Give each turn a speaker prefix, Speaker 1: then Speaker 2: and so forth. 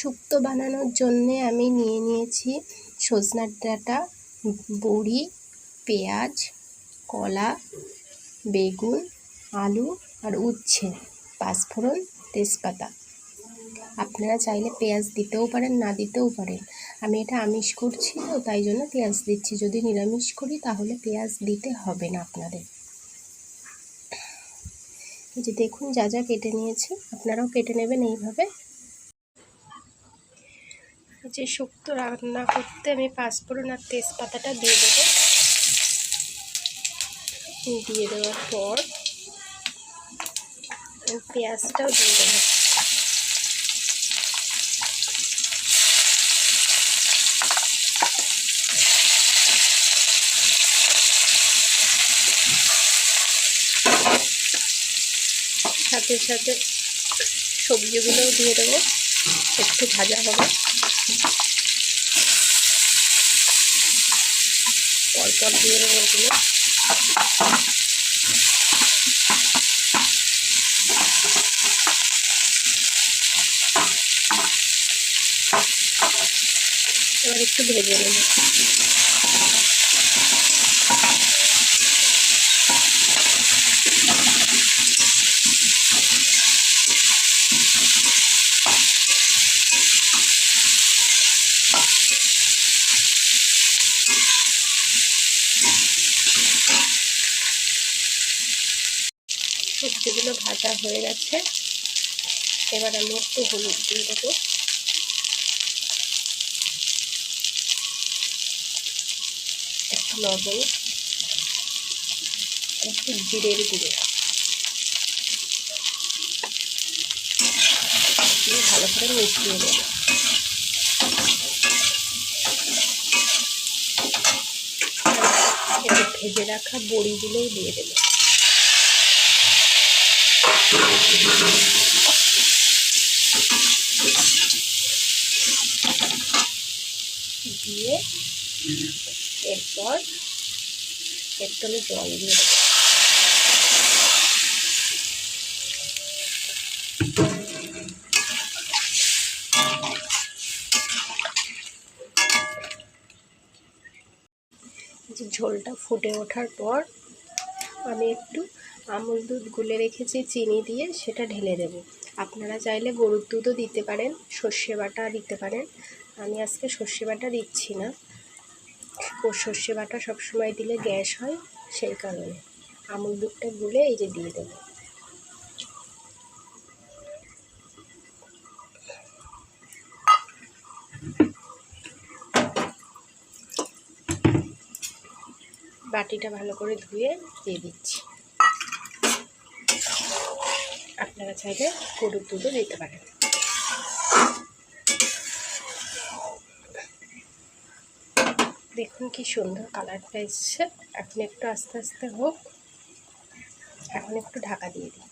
Speaker 1: শুক্তো বানানোর জন্যে আমি নিয়ে নিয়েছি সজনার ডাঁটা, বড়ি, পেঁয়াজ, কলা, বেগুন, আলু আর উচ্ছে, পাঁচফোড়ন, তেজপাতা। আপনারা চাইলে পেঁয়াজ দিতেও পারেন, না দিতেও পারেন। আমি এটা আমিষ করছি তো, তাই জন্য পেঁয়াজ দিচ্ছি। যদি নিরামিষ করি, তাহলে পেঁয়াজ দিতে হবে না আপনাদের। যে দেখুন, যা যা কেটে নিয়েছি, আপনারাও কেটে নেবেন এইভাবে। যে শুক্তো রান্না করতে আমি পাঁচফোড়ন আর তেজপাতাটা দিয়ে দেবো। দিয়ে দেওয়ার পর পেঁয়াজটাও দিয়ে দেবো। সাথে সাথে সবজিগুলোও দিয়ে দেবো। একটু ভাজা হবে। পরপর দিয়ে ওগুলো এবার একটু ভেজে নেব। সবজিগুলো ভাজা হয়ে গেছে। এবার আমি একটু হলুদ দিয়ে দেবো। একটু লবণ, একটু জিরের গুঁড়ো। ভালো করে মিশিয়ে দেবো ভেজে রাখা বড়িগুলোও দিয়ে দেবো। দিয়ে এরপর একটু জল দিয়ে ঝোলটা ফুটে ওঠার পর আমি একটু আমুল দুধ গুলে রেখেছি, চিনি দিয়ে সেটা ঢেলে দেব। আপনারা চাইলে গরুর দুধও দিতে পারেন, সর্ষে বাটা দিতে পারেন। আমি আজকে সর্ষে বাটা দিচ্ছি না। ও সর্ষে বাটা সবসময় দিলে গ্যাস হয়, সেই কারণে। আমুল দুধটা গুলে এই যে দিয়ে দেবো। বাটিটা ভালো করে ধুয়ে দিয়ে দিচ্ছি। আপনারা চাইলে গরুর দুধও দিতে পারেন। দেখুন কি সুন্দর কালারটা এসছে এখন একটু আস্তে আস্তে হোক। এখন একটু ঢাকা দিয়ে দিই।